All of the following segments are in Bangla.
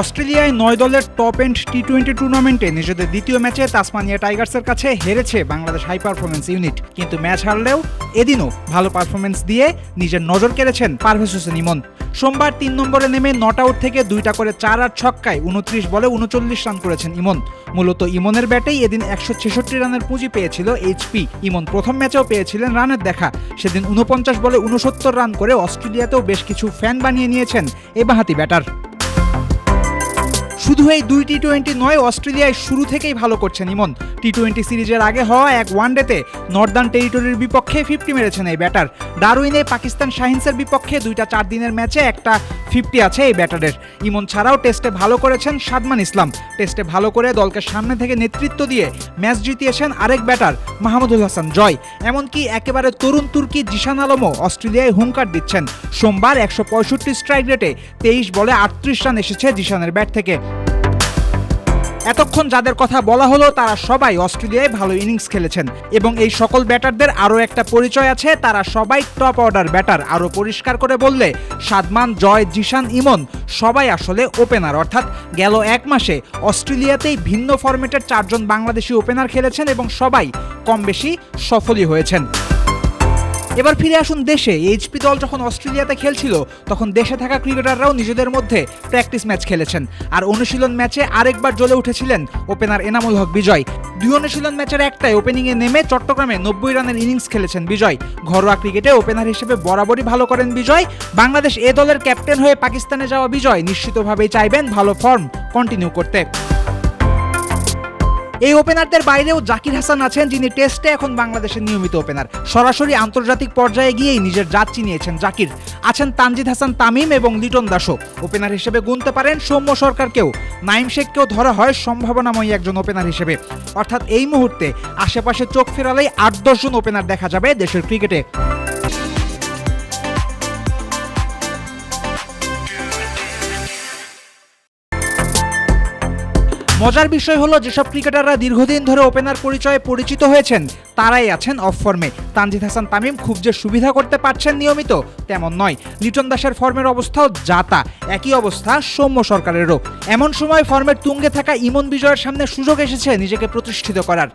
অস্ট্রেলিয়ায় নয় দলের টপ এন্ড টি টোয়েন্টি টুর্নামেন্টে নিজেদের দ্বিতীয় ম্যাচে তাসমানিয়া টাইগার্সের কাছে হেরেছে বাংলাদেশ হাই পারফরমেন্স ইউনিট কিন্তু ম্যাচ হারলেও এদিনও ভালো পারফরমেন্স দিয়ে নিজের নজর কেড়েছেন পারভেজ হোসেন ইমন। সোমবার তিন নম্বরে নেমে নট আউট থেকে দুইটা করে চার আর ছক্কায় উনত্রিশ বলে উনচল্লিশ রান করেছেন ইমন। মূলত ইমনের ব্যাটেই এদিন একশো ছেষট্টি রানের পুঁজি পেয়েছিল এইচপি ইমন প্রথম ম্যাচেও পেয়েছিলেন রানের দেখা। সেদিন উনপঞ্চাশ বলে উনসত্তর রান করে অস্ট্রেলিয়াতেও বেশ কিছু ফ্যান বানিয়ে নিয়েছেন এ বাহাতি ব্যাটার। শুধু এই দুই টি টোয়েন্টি নয়, অস্ট্রেলিয়ায় শুরু থেকেই ভালো করছেন ইমন। টি টোয়েন্টি সিরিজের আগে হওয়া এক ওয়ানডেতে নর্দার্ন টেরিটরির বিপক্ষে ফিফটি মেরেছেন এই ব্যাটার। ডারউইনে পাকিস্তান শাহিনসের বিপক্ষে দুইটা চার দিনের ম্যাচে একটা ফিফটি আছে এই ব্যাটারের। ইমন ছাড়াও টেস্টে ভালো করেছেন সাদমান ইসলাম। টেস্টে ভালো করে দলকে সামনে থেকে নেতৃত্ব দিয়ে ম্যাচ জিতিয়েছেন আরেক ব্যাটার, মাহমুদুল হাসান জয়। এমনকি একেবারে তরুণ তুর্কি জিশান আলমও অস্ট্রেলিয়ায় হুঙ্কার দিচ্ছেন। সোমবার একশো পঁয়ষট্টি স্ট্রাইক রেটে তেইশ বলে আটত্রিশ রান এসেছে জিশানের ব্যাট থেকে। এতক্ষণ যাদের কথা বলা হলো, তারা সবাই অস্ট্রেলিয়ায় ভালো ইনিংস খেলেছেন। এবং এই সকল ব্যাটারদের আরও একটা পরিচয় আছে, তারা সবাই টপ অর্ডার ব্যাটার। আরও পরিষ্কার করে বললে, সাদমান, জয়, জিশান, ইমন, সবাই আসলে ওপেনার। অর্থাৎ গেল এক মাসে অস্ট্রেলিয়াতেই ভিন্ন ফরম্যাটের চারজন বাংলাদেশি ওপেনার খেলেছেন এবং সবাই কম বেশি সফলই হয়েছেন। এবার ফিরে আসুন দেশে। এইচপি দল যখন অস্ট্রেলিয়াতে খেলছিল, তখন দেশে থাকা ক্রিকেটাররাও নিজেদের মধ্যে প্র্যাকটিস ম্যাচ খেলেছেন। আর অনুশীলন ম্যাচে আরেকবার জ্বলে উঠেছিলেন ওপেনার এনামুল হক বিজয়। দুই অনুশীলন ম্যাচের একটাই ওপেনিংয়ে নেমে চট্টগ্রামে নব্বই রানের ইনিংস খেলেছেন বিজয়। ঘরোয়া ক্রিকেটে ওপেনার হিসেবে বরাবরই ভালো করেন বিজয়। বাংলাদেশ এ দলের ক্যাপ্টেন হয়ে পাকিস্তানে যাওয়া বিজয় নিশ্চিতভাবেই চাইবেন ভালো ফর্ম কন্টিনিউ করতে। এই ওপেনারদের বাইরেও জাকির হাসান আছেন, যিনি টেস্টে এখন বাংলাদেশের নিয়মিত ওপেনার। সরাসরি আন্তর্জাতিক পর্যায়ে গিয়েই নিজের জাত চিনিয়েছেন জাকির। আছেন তানজিদ হাসান তামিম এবং লিটন দাসও। ওপেনার হিসেবে গুনতে পারেন সৌম্য সরকারকেও। নাইম শেখকেও ধরা হয় সম্ভাবনাময়ী একজন ওপেনার হিসেবে। অর্থাৎ এই মুহূর্তে আশেপাশে চোখ ফেরালেই আট দশজন ওপেনার দেখা যাবে দেশের ক্রিকেটে। মজার বিষয় হলো, যেসব ক্রিকেটাররা দীর্ঘদিন ধরে ওপেনার পরিচয়ে পরিচিত হয়েছেন, তারাই আছেন অফ ফর্মে তানজিদ হাসান তামিম খুব যে সুবিধা করতে পারছেন নিয়মিত, তেমন নয়। লিটন দাসের ফর্মের অবস্থাও জাতা একই অবস্থা সৌম্য সরকারেরও। এমন সময় ফর্মের তুঙ্গে থাকা ইমন বিজয়ের সামনে সুযোগ এসেছে নিজেকে প্রতিষ্ঠিত করার।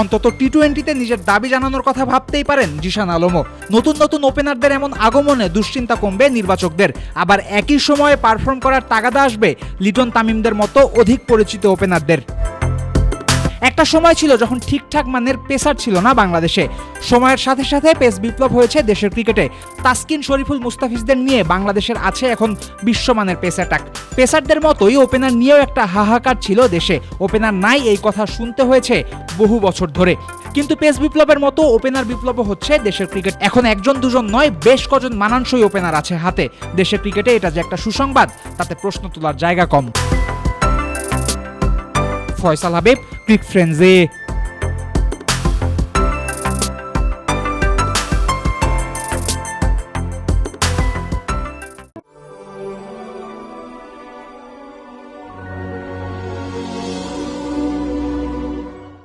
অন্তত টি টোয়েন্টিতে নিজের দাবি জানানোর কথা ভাবতেই পারেন জিশান আলমও। নতুন নতুন ওপেনারদের এমন আগমনে দুশ্চিন্তা কমবে নির্বাচকদের। আবার একই সময়ে পারফর্ম করার তাগাদা আসবে লিটন তামিমদের মতো অধিক পরিচিত ওপেনারদের একটা সময় ছিল যখন ঠিকঠাক মানের পেসার ছিল না বাংলাদেশে। সময়ের সাথে সাথে পেস বিপ্লব হয়েছে দেশের ক্রিকেটে। তাসকিন, শরীফুল মুস্তাফিজদের নিয়ে বাংলাদেশের আছে এখন বিশ্বমানের পেস অ্যাটাক। পেসারদের মতোই ওপেনার নিয়েও একটা হাহাকার ছিল দেশে। ওপেনার নাই এই কথা শুনতে হয়েছে বহু বছর ধরে। কিন্তু পেস বিপ্লবের মতো ওপেনার বিপ্লব হচ্ছে দেশের ক্রিকেট। এখন একজন দুজন নয়, বেশ কজন মানানসই ওপেনার আছে হাতে। দেশের ক্রিকেটে এটা যে একটা সুসংবাদ, তাতে প্রশ্ন তোলার জায়গা কম। Faisal Habib Electric Frenzy